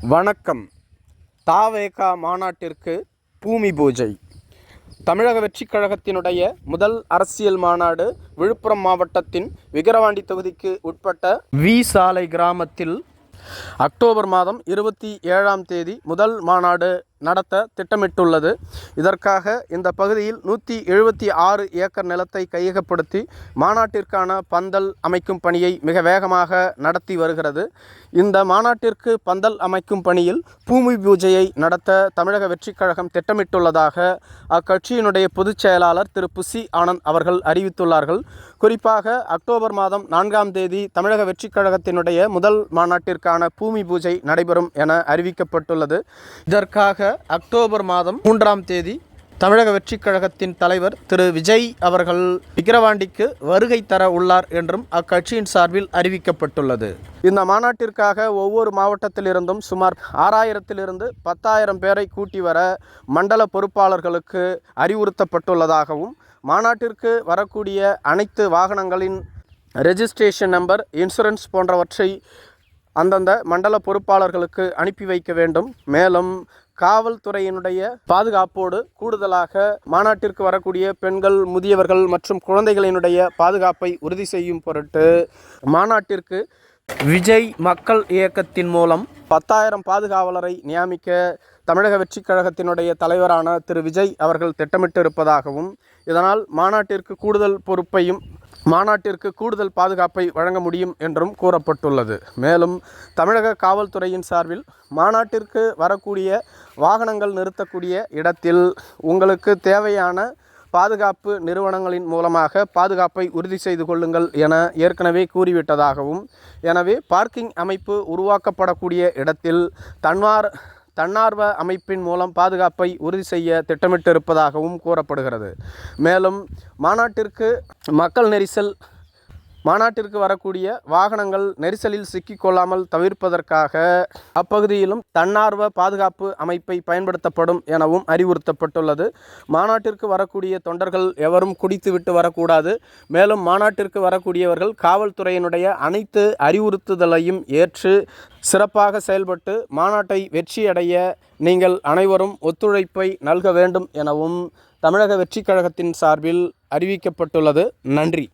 வணக்கம். தாவேகா மாநாட்டிற்கு பூமி பூஜை. தமிழக வெற்றிக் கழகத்தினுடைய முதல் அரசியல் மாநாடு விழுப்புரம் மாவட்டத்தின் விக்கிரவாண்டி தொகுதிக்கு உட்பட்ட வி சாலை கிராமத்தில் அக்டோபர் மாதம் இருபத்தி ஏழாம் தேதி முதல் மாநாடு நடத்த திட்டமிட்டுள்ளது. இதற்காக இந்த பகுதியில் நூற்றி எழுபத்தி ஆறு ஏக்கர் நிலத்தை கையகப்படுத்தி மாநாட்டிற்கான பந்தல் அமைக்கும் பணியை மிக வேகமாக நடத்தி வருகிறது. இந்த மாநாட்டிற்கு பந்தல் அமைக்கும் பணியில் பூமி பூஜையை நடத்த தமிழக வெற்றிக் கழகம் திட்டமிட்டுள்ளதாக அக்கட்சியினுடைய பொதுச் செயலாளர் திரு. புசி ஆனந்த் அவர்கள் அறிவித்துள்ளார்கள். குறிப்பாக அக்டோபர் மாதம் நான்காம் தேதி தமிழக வெற்றிக் கழகத்தினுடைய முதல் மாநாட்டிற்கான பூமி பூஜை நடைபெறும் என அறிவிக்கப்பட்டுள்ளது. இதற்காக அக்டோபர் மாதம் மூன்றாம் தேதி தமிழக வெற்றிக் கழகத்தின் தலைவர் திரு விஜய் அவர்கள் விக்கிரவாண்டிக்கு வருகை தர உள்ளார் என்றும் அக்கட்சியின் சார்பில் அறிவிக்கப்பட்டுள்ளது. இந்த மாநாட்டிற்காக ஒவ்வொரு மாவட்டத்திலிருந்தும் சுமார் ஆறாயிரத்திலிருந்து பத்தாயிரம் பேரை கூட்டி வர மண்டல பொறுப்பாளர்களுக்கு அறிவுறுத்தப்பட்டுள்ளதாகவும் மாநாட்டிற்கு வரக்கூடிய அனைத்து வாகனங்களின் ரெஜிஸ்ட்ரேஷன் நம்பர் இன்சூரன்ஸ் போன்றவற்றை அந்தந்த மண்டல பொறுப்பாளர்களுக்கு அனுப்பி வைக்க வேண்டும். மேலும் காவல்துறையினுடைய பாதுகாப்போடு கூடுதலாக மாநாட்டிற்கு வரக்கூடிய பெண்கள் முதியவர்கள் மற்றும் குழந்தைகளினுடைய பாதுகாப்பை உறுதி செய்யும் பொருட்டு மாநாட்டிற்கு விஜய் மக்கள் இயக்கத்தின் மூலம் பத்தாயிரம் பாதுகாவலரை நியமிக்க தமிழக வெற்றிக் கழகத்தினுடைய தலைவரான திரு விஜய் அவர்கள் திட்டமிட்டு இருப்பதாகவும் இதனால் மாநாட்டிற்கு கூடுதல் பொறுப்பையும் மாநாட்டிற்கு கூடுதல் பாதுகாப்பை வழங்க முடியும் என்றும் கூறப்பட்டுள்ளது. மேலும் தமிழக காவல்துறையின் சார்பில் மாநாட்டிற்கு வரக்கூடிய வாகனங்கள் நிறுத்தக்கூடிய இடத்தில் உங்களுக்கு தேவையான பாதுகாப்பு நிறுவனங்களின் மூலமாக பாதுகாப்பை உறுதி செய்து கொள்ளுங்கள் என ஏற்கனவே கூறிவிட்டதாகவும் எனவே பார்க்கிங் அமைப்பு உருவாக்கப்படக்கூடிய இடத்தில் தன்வார் தன்னார்வ அமைப்பின் மூலம் பாதுகாப்பை உறுதி செய்ய திட்டமிட்டிருப்பதாகவும் கூறப்படுகிறது. மேலும் மாநாட்டிற்கு மக்கள் நெரிசல் மாநாட்டிற்கு வரக்கூடிய வாகனங்கள் நெரிசலில் சிக்கிக்கொள்ளாமல் தவிர்ப்பதற்காக அப்பகுதியிலும் தன்னார்வ பாதுகாப்பு அமைப்பை பயன்படுத்தப்படும் எனவும் அறிவுறுத்தப்பட்டுள்ளது. மாநாட்டிற்கு வரக்கூடிய தொண்டர்கள் எவரும் குடித்துவிட்டு வரக்கூடாது. மேலும் மாநாட்டிற்கு வரக்கூடியவர்கள் காவல்துறையினுடைய அனைத்து அறிவுறுத்துதலையும் ஏற்று சிறப்பாக செயல்பட்டு மாநாட்டை வெற்றியடைய நீங்கள் அனைவரும் ஒத்துழைப்பை நல்க வேண்டும் எனவும் தமிழக வெற்றிக் கழகத்தின் சார்பில் அறிவிக்கப்பட்டுள்ளது. நன்றி.